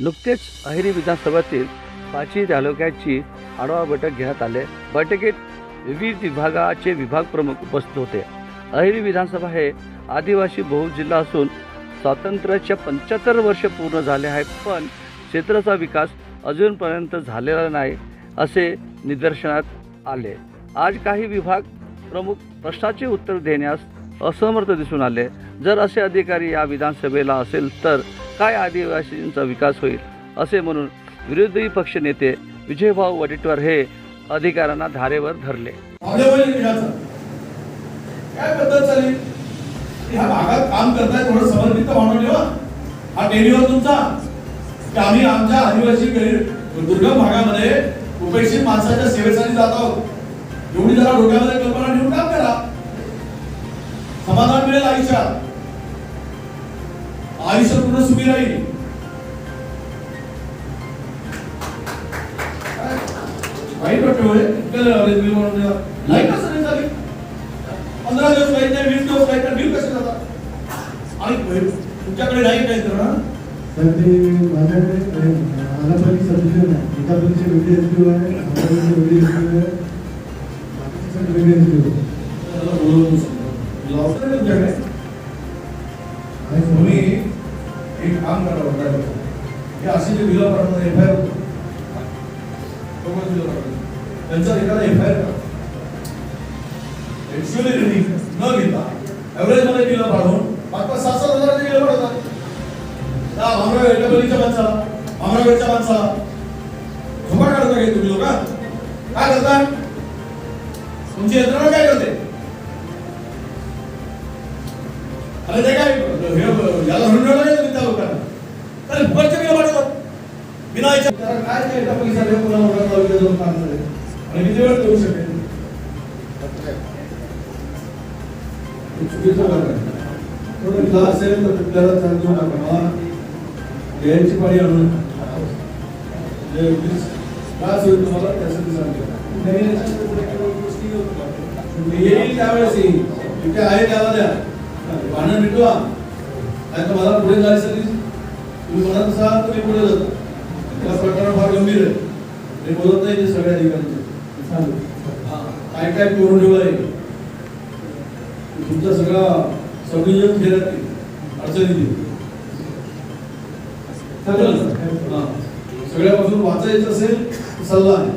नुकतेच अहिरी विधानसभेतील पाचही तालुक्याची आढावा बैठक घेण्यात आले. बैठकीत विविध विभागाचे विभाग प्रमुख उपस्थित होते. अहिरी विधानसभा हे आदिवासी बहुल जिल्हा असून स्वातंत्र्याच्या पंच्याहत्तर वर्ष पूर्ण झाले आहे पण क्षेत्राचा विकास अजूनपर्यंत झालेला नाही असे निदर्शनात आले. आज काही विभाग प्रमुख प्रश्नाचे उत्तर देण्यास असमर्थ दिसून आले. जर असे अधिकारी या विधानसभेला असेल तर काय आदिवासींचा विकास होईल असे म्हणून विरोधी पक्षनेते विजयभाऊ वडेट्टीवार हे अधिकाऱ्यांना धारेवर धरले. काय पद्धत चालली? ह्या भागात काम करताय थोडं समर्पित भावना ठेवा. हा टेलीवर तुमचा. की आम्ही आमच्या आदिवासी दुर्गम भागामध्ये उपेक्षित माणसाच्या सेवेसाठी जात आहोत. एवढी जरा डोक्यामध्ये कल्पना ठेवून काम करा. समाधान मिळेल आयुष्यात. आयुष्य पूर्ण सुखी राहील वाईट वाटतं होय इतकं रेल्वे म्हणून लाईट कसं नाही झाली पंधरा दिवस लाईट नाही वीस दिवस लाईट नाही बिल कसे जातात आणि तुमच्याकडे लाईट नाही तर ना? तर ते माझ्याकडे आलापल्ली सबडिव्हिजन आहे एकापल्लीचे वेगळी एसडीओ आहे आलापल्लीचे वेगळी एसडीओ आहे. बाकीचे सगळे वेगळे एसडीओ त्याला बोलवून सांगा. लावतं नाही तुमच्याकडे. काम करा बघा हे असे जे बिलं प्रकरण एफ आय आर होतो त्यांचा एखादा F I R actually reading न घेता ऍव्हरेजमध्ये बिलं पाडून पाच पाच सात सात हजाराचे बिलं पाडतात त्या भामरा एटाबलीच्या माणसाला भामरागडच्या माणसाला. झोपा काढता काय तुम्ही लोक? काय करता? तुमची यंत्रणा काय करते? अरे ते काय? हे याला म्हणून नाही तुम्ही त्या लोकांना तर फुकटचे बिलं पाठवतात बिना याच्या त्याला पैसा देऊन पुन्हा तालुक्यात जाऊन काम करेल आणि किती वेळ देऊ शकेल हे चुकीचं काम आहे थोडं क्लास असेल तर आपल्याला सांगू नका मला यायची पाळी वीस त्रास होईल तुम्हाला त्यासाठी सांगतो नवीन गोष्टी. येईल त्यावेळेस येईल इथे आहे त्याला द्या भांडण मिटवा नाही तर मला पुढे जायसाठी तुम्ही म्हणत असाल मी पुढे जातो त्या प्रकरण फार गंभीर आहे. मी बोलत नाही ते सगळ्या ठिकाणी चालेल काय काय करून आहे? तुमचा सगळा संयोजन केलं अडचणी सगळ्यापासून वाचायचं असेल सल्ला आहे.